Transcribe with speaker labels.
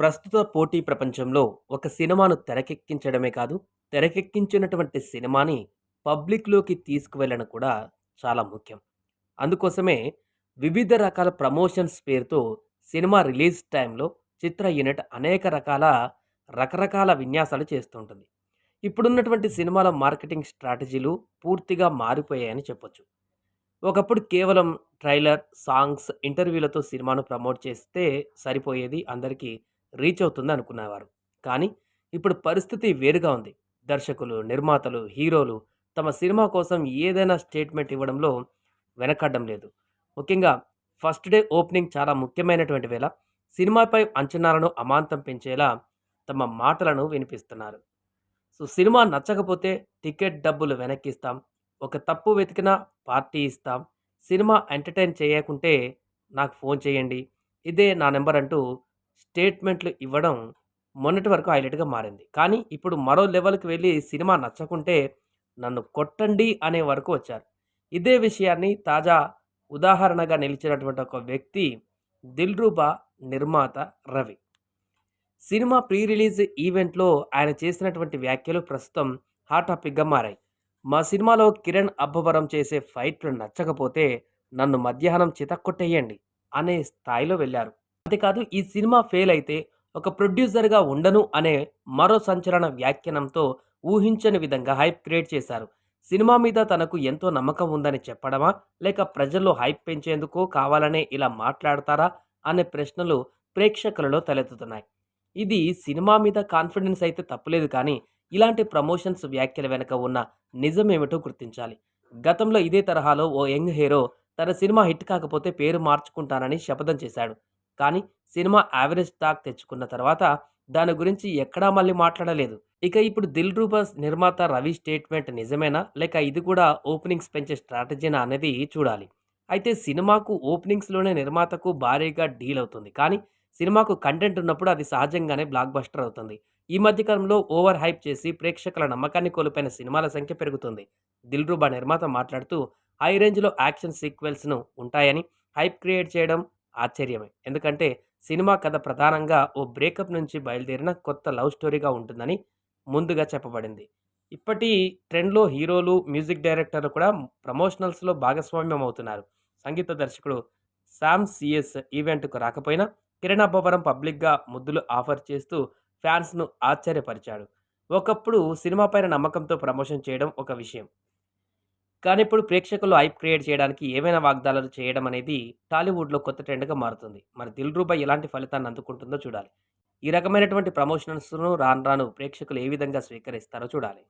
Speaker 1: ప్రస్తుత పోటీ ప్రపంచంలో ఒక సినిమాను తెరకెక్కించడమే కాదు, తెరకెక్కించినటువంటి సినిమాని పబ్లిక్‌లోకి తీసుకువెళ్ళడం కూడా చాలా ముఖ్యం. అందుకోసమే వివిధ రకాల ప్రమోషన్స్ పేరుతో సినిమా రిలీజ్ టైంలో చిత్ర యూనిట్ అనేక రకాల రకరకాల విన్యాసాలు చేస్తూ ఉంటుంది. ఇప్పుడున్నటువంటి సినిమాల మార్కెటింగ్ స్ట్రాటజీలు పూర్తిగా మారిపోయాయని చెప్పొచ్చు. ఒకప్పుడు కేవలం ట్రైలర్, సాంగ్స్, ఇంటర్వ్యూలతో సినిమాను ప్రమోట్ చేస్తే సరిపోయేది. అందరికీ రీచ్ అవుతుంది అనుకునేవారు. కానీ ఇప్పుడు పరిస్థితి వేరుగా ఉంది. దర్శకులు, నిర్మాతలు, హీరోలు తమ సినిమా కోసం ఏదైనా స్టేట్మెంట్ ఇవ్వడంలో వెనకడ్డం లేదు. ముఖ్యంగా ఫస్ట్ డే ఓపెనింగ్ చాలా ముఖ్యమైనటువంటి వేళ సినిమాపై అంచనాలను అమాంతం పెంచేలా తమ మాటలను వినిపిస్తున్నారు. సో సినిమా నచ్చకపోతే టికెట్ డబ్బులు వెనక్కిస్తాం. ఒక తప్పు వెతికినా పార్టీ ఇస్తాం. సినిమా ఎంటర్‌టైన్ చేయకుంటే నాకు ఫోన్ చేయండి. ఇదే నా నెంబర్ అంటూ స్టేట్మెంట్‌లు ఇవ్వడం మొన్నటి వరకు హైలైట్‌గా మారింది. కానీ ఇప్పుడు మరో లెవెల్‌కి వెళ్ళి సినిమా నచ్చకుంటే నన్ను కొట్టండి అనే వరకు వచ్చారు. ఇదే విషయాన్ని తాజా ఉదాహరణగా నిలిచినటువంటి ఒక వ్యక్తి దిల్రూబా నిర్మాత రవి. సినిమా ప్రీ రిలీజ్ ఈవెంట్‌లో ఆయన చేసినటువంటి వ్యాఖ్యలు ప్రస్తుతం హాట్ టాపిక్‌గా మారాయి. మా సినిమాలో కిరణ్ అబ్బవరం చేసే ఫైట్‌లు నచ్చకపోతే నన్ను మధ్యాహ్నం చితక్కొట్టేయండి అనే స్థాయిలో వెళ్ళారు అంతేకాదు ఈ సినిమా ఫెయిల్ అయితే ఒక ప్రొడ్యూసర్‌గా ఉండను అనే మరో సంచలన వ్యాఖ్యానంతో ఊహించని విధంగా హైప్ క్రియేట్ చేశారు. సినిమా మీద తనకు ఎంతో నమ్మకం ఉందని చెప్పడమా? లేక ప్రజల్లో హైప్ పెంచేందుకు కావాలనే ఇలా మాట్లాడతారా? అనే ప్రశ్నలు ప్రేక్షకులలో తలెత్తుతున్నాయి. ఇది సినిమా మీద కాన్ఫిడెన్స్ అయితే తప్పులేదు కానీ ఇలాంటి ప్రమోషన్స్ వ్యాఖ్యల వెనుక ఉన్న నిజమేమిటో గుర్తించాలి. గతంలో ఇదే తరహాలో ఓ యంగ్ హీరో తన సినిమా హిట్ కాకపోతే పేరు మార్చుకుంటానని శపథం చేశాడు. కానీ సినిమా యావరేజ్ టాక్ తెచ్చుకున్న తర్వాత దాని గురించి ఎక్కడా మళ్ళీ మాట్లాడలేదు. ఇక ఇప్పుడు దిల్ రూపస్ నిర్మాత రవి స్టేట్మెంట్ నిజమేనా? లేక ఇది కూడా ఓపెనింగ్స్ పెంచే స్ట్రాటజీనా అనేది చూడాలి. అయితే సినిమాకు ఓపెనింగ్స్‌లోనే నిర్మాతకు భారీగా డీల్ అవుతుంది. కానీ సినిమాకు కంటెంట్ ఉన్నప్పుడు అది సహజంగానే బ్లాక్ బస్టర్ అవుతుంది. ఈ మధ్యకాలంలో ఓవర్ హైప్ చేసి ప్రేక్షకుల నమ్మకాన్ని కోల్పోయిన సినిమాల సంఖ్య పెరుగుతుంది. దిల్రూబా నిర్మాత మాట్లాడుతూ హై రేంజ్‌లో యాక్షన్ సీక్వెల్స్ను ఉంటాయని హైప్ క్రియేట్ చేయడం ఆశ్చర్యమే. ఎందుకంటే సినిమా కథ ప్రధానంగా ఓ బ్రేకప్ నుంచి బయలుదేరిన కొత్త లవ్ స్టోరీగా ఉంటుందని ముందుగా చెప్పబడింది. ఇప్పటి ట్రెండ్‌లో హీరోలు, మ్యూజిక్ డైరెక్టర్లు కూడా ప్రమోషనల్స్‌లో భాగస్వామ్యం అవుతున్నారు. సంగీత దర్శకుడు శామ్ సిఎస్ ఈవెంట్‌కు రాకపోయినా కిరణ్ అబ్బవరం పబ్లిక్‌గా ముద్దులు ఆఫర్ చేస్తూ ఫ్యాన్స్‌ను ఆశ్చర్యపరిచాడు. ఒకప్పుడు సినిమా పైన నమ్మకంతో ప్రమోషన్ చేయడం ఒక విషయం. కానీ ఇప్పుడు ప్రేక్షకులు హైప్ క్రియేట్ చేయడానికి ఏవైనా వాగ్దానాలు చేయడం అనేది టాలీవుడ్‌లో కొత్త ట్రెండ్‌గా మారుతుంది. మరి రూబాయ్ ఎలాంటి ఫలితాన్ని అందుకుంటుందో చూడాలి. ఈ రకమైనటువంటి ప్రమోషన్స్‌ను రాను రాను ప్రేక్షకులు ఏ విధంగా స్వీకరిస్తారో చూడాలి.